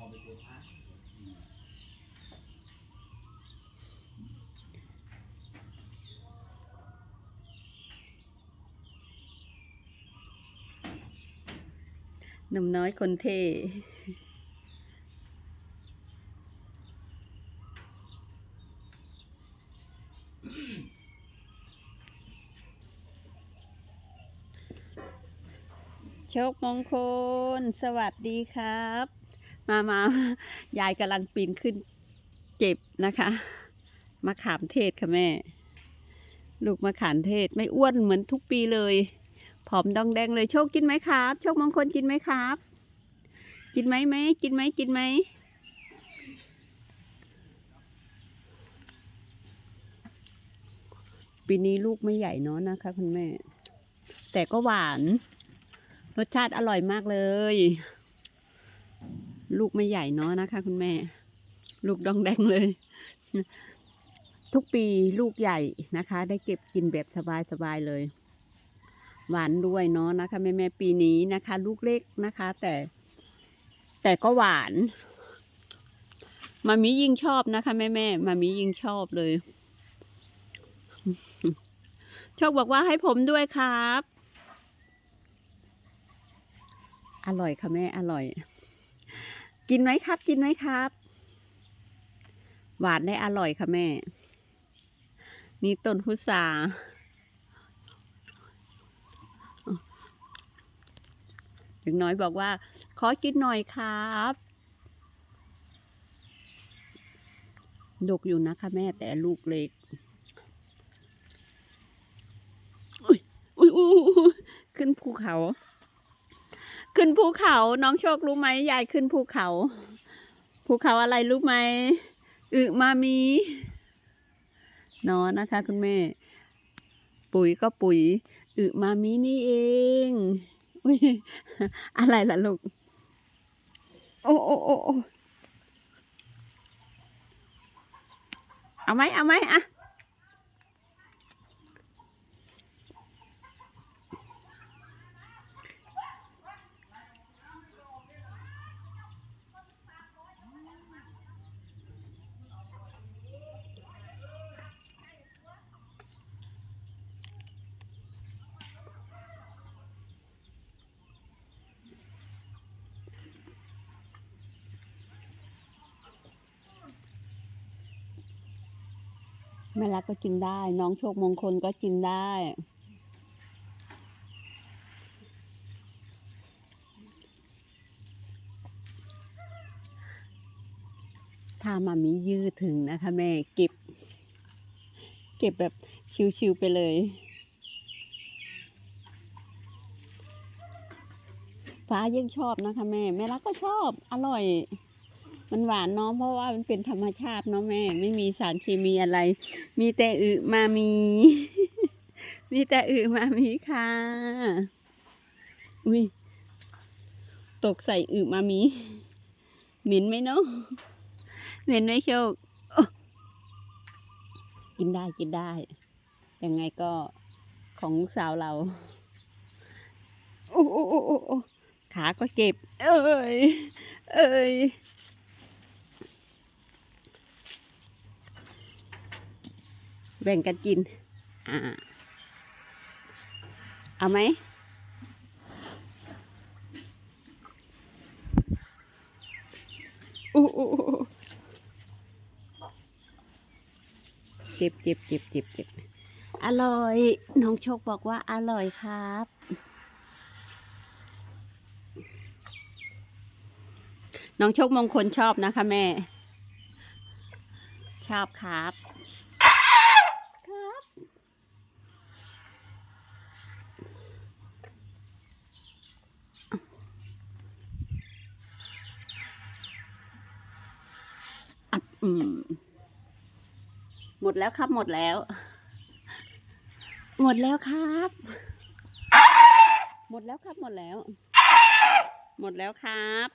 มาไปตัวพระหนุ่มน้อยคนเท่โชคมงคล สวัสดีครับ มามายายกำลังปีนขึ้นเก็บนะคะมะขามเทศค่ะแม่ ลูกมะขามเทศไม่อ้วนเหมือนทุกปีเลย ผอมดองแดงเลยโชคกินไหมครับ โชคมงคลกินไหมครับ กินไหมไหมกินไหมกินไหมปีนี้ลูกไม่ใหญ่เนาะนะคะ คุณแม่ แต่ก็หวาน รสชาติอร่อยมากเลย ลูกไม่ใหญ่เนาะนะคะ คุณแม่ ลูกดองแดงเลย ทุกปีลูกใหญ่นะคะ ได้เก็บกินแบบสบายๆเลย หวานด้วยเนาะนะคะ แม่แม่ๆปีนี้นะคะ ลูกเล็กนะคะ แต่ แต่ก็หวานมามียิ่งชอบนะคะ แม่แม่ๆมามียิ่งชอบเลยโชคบอกว่าให้ผมด้วยครับ อร่อยค่ะแม่อร่อย กินไหมครับ กินไหมครับ หวานได้อร่อยค่ะแม่ นี่ต้นพุทราถึงน้อยบอกว่า ขอกินหน่อยครับดกอยู่นะคะแม่แต่ลูกเล็กอุ้ยอุ้ยอุ้ยอุ๊ยขึ้นภูเขา ขึ้นภูเขา น้องโชครู้ไหมยายขึ้นภูเขา ภูเขาอะไรรู้ไหมอึมามีนอนนะคะ คุณแม่ ปุ๋ยก็ปุ๋ยอึมามีนี่เองอุ้ยอะไรล่ะลูก โอ้โอ้โอ้โอ้เอาไหมเอาไหมอะ แม่รักก็กินได้ น้องโชคมงคลก็กินได้ ถ้ามามียืดถึงนะคะแม่เก็บ เก็บแบบชิวๆไปเลย ฟ้ายิ่งชอบนะคะแม่ แม่รักก็ชอบ อร่อย มันหวานเนาะเพราะว่ามันเป็นธรรมชาติเนาะแม่ ไม่มีสารเคมีอะไร มีแต่อึมามี มีแต่อึมามีค่ะ อุ้ยตกใส่อึมามีเหม็นไหมเนาะเหม็นไหมโชคกินได้กินได้ยังไงก็ของลูกสาวเราโอ้โอ้โอ้ขาก็เจ็บ เอ้ย เอ้ย แบ่งกันกิน อ่า เอาไหม อู้อู้อู้อู้เจ็บเจ็บเจ็บเจ็บเจ็บอร่อย น้องโชคบอกว่าอร่อยครับ น้องโชคมงคลชอบนะคะแม่ ชอบครับครับ อัดอืม หมดแล้วครับหมดแล้ว หมดแล้วครับ หมดแล้วครับหมดแล้ว หมดแล้วครับ